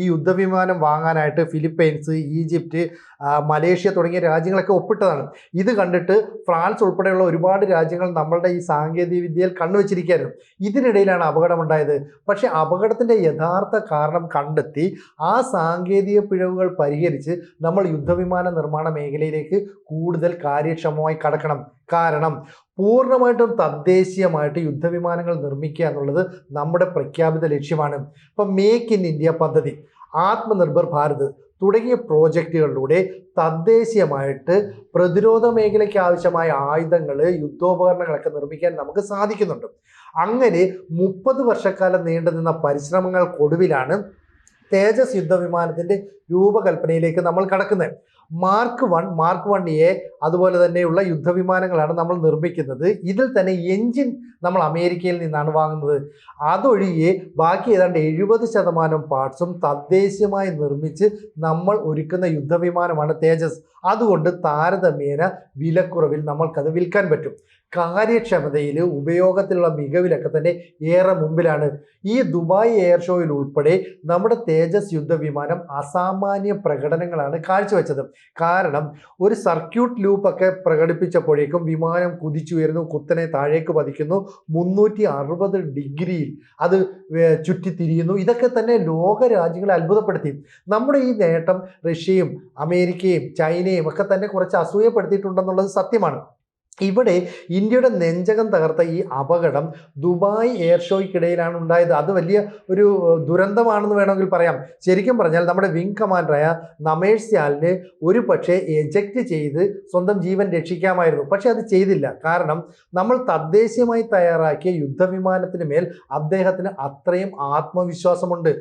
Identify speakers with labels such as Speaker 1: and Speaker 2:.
Speaker 1: ഈ യുദ്ധവിമാനം വാങ്ങാനായിട്ട് Philippines Egypt Malaysia തുടങ്ങിയ രാജ്യങ്ങളൊക്കെ ഒപ്പിട്ടതാണ്. ഇത് കണ്ടിട്ട് ഫ്രാൻസ് ഉൾപ്പെടെയുള്ള ഒരുപാട് രാജ്യങ്ങൾ നമ്മളുടെ ഈ സാങ്കേതിക വിദ്യയിൽ കണ്ണുവച്ചിരിക്കുകയായിരുന്നു ഇതിനിടയിലാണ് അപകടമുണ്ടായത് പക്ഷേ അപകടത്തിന്റെ യഥാർത്ഥ കാരണം കണ്ടെത്തി ആ സാങ്കേതിക പിഴവുകൾ പരിഹരിച്ച് നമ്മൾ യുദ്ധവിമാന നിർമ്മാണ മേഖലയിലേക്ക് കൂടുതൽ കാര്യക്ഷമമായി കടക്കണം. കാരണം പൂർണമായിട്ടും തദ്ദേശീയമായിട്ട് യുദ്ധവിമാനങ്ങൾ നിർമ്മിക്കുക എന്നുള്ളത് നമ്മുടെ പ്രഖ്യാപിത ലക്ഷ്യമാണ്. ഇപ്പം മേക്ക് ഇൻ ഇന്ത്യ പദ്ധതി ആത്മനിർഭർ ഭാരത് തുടങ്ങിയ പ്രോജക്റ്റുകളിലൂടെ തദ്ദേശീയമായിട്ട് പ്രതിരോധ മേഖലയ്ക്ക് ആവശ്യമായ ആയുധങ്ങൾ യുദ്ധോപകരണങ്ങളൊക്കെ നിർമ്മിക്കാൻ നമുക്ക് സാധിക്കുന്നുണ്ട്. അങ്ങനെ മുപ്പത് വർഷക്കാലം നീണ്ടുനിന്ന പരിശ്രമങ്ങൾക്കൊടുവിലാണ് തേജസ് യുദ്ധവിമാനത്തിന്റെ രൂപകൽപ്പനയിലേക്ക് നമ്മൾ കടക്കുന്നത്. Mark one mark one A അതുപോലെ തന്നെയുള്ള യുദ്ധവിമാനങ്ങളാണ് നമ്മൾ നിർമ്മിക്കുന്നത്. ഇതിൽ തന്നെ എഞ്ചിൻ നമ്മൾ അമേരിക്കയിൽ നിന്നാണ് വാങ്ങുന്നത്. അതൊഴികെ ബാക്കി ഏതാണ്ട് എഴുപത് ശതമാനം പാർട്സും തദ്ദേശീയമായി നിർമ്മിച്ച് നമ്മൾ ഒരുക്കുന്ന യുദ്ധവിമാനമാണ് തേജസ്. അതുകൊണ്ട് താരതമ്യേന വിലക്കുറവിൽ നമ്മൾക്കത് വിൽക്കാൻ പറ്റും. കാര്യക്ഷമതയിൽ ഉപയോഗത്തിലുള്ള മികവിലൊക്കെ തന്നെ ഏറെ മുമ്പിലാണ്. ഈ ദുബായ് എയർ ഷോയിൽ ഉൾപ്പെടെ നമ്മുടെ തേജസ് യുദ്ധവിമാനം അസാമാന്യ പ്രകടനങ്ങളാണ് കാഴ്ചവെച്ചത്. കാരണം ഒരു സർക്യൂട്ട് ലൂപ്പൊക്കെ പ്രകടിപ്പിച്ചപ്പോഴേക്കും വിമാനം കുതിച്ചുയരുന്നു കുത്തനെ താഴേക്ക് പതിക്കുന്നു മുന്നൂറ്റി അറുപത് ഡിഗ്രിയിൽ അത് ചുറ്റിത്തിരിയുന്നു. ഇതൊക്കെ തന്നെ ലോക രാജ്യങ്ങളെ അത്ഭുതപ്പെടുത്തി. നമ്മുടെ ഈ നേട്ടം റഷ്യയും അമേരിക്കയും ചൈനയും ഒക്കെ തന്നെ കുറച്ച് അസൂയപ്പെടുത്തിയിട്ടുണ്ടെന്നുള്ളത് സത്യമാണ്. ഇവിടെ ഇന്ത്യയുടെ നെഞ്ചകം തകർത്ത ഈ അപകടം ദുബായ് എയർ ഷോയ്ക്കിടയിലാണ് ഉണ്ടായത്. അത് വലിയ ഒരു ദുരന്തമാണെന്ന് വേണമെങ്കിൽ പറയാം. ശരിക്കും പറഞ്ഞാൽ നമ്മുടെ വിങ് കമാൻഡറായ നമേഷ് സ്യാലിനെ ഒരു പക്ഷേ ചെയ്ത് സ്വന്തം ജീവൻ രക്ഷിക്കാമായിരുന്നു. പക്ഷെ അത് ചെയ്തില്ല. കാരണം നമ്മൾ തദ്ദേശീയമായി തയ്യാറാക്കിയ യുദ്ധവിമാനത്തിന് മേൽ അദ്ദേഹത്തിന് അത്രയും ആത്മവിശ്വാസമുണ്ട്.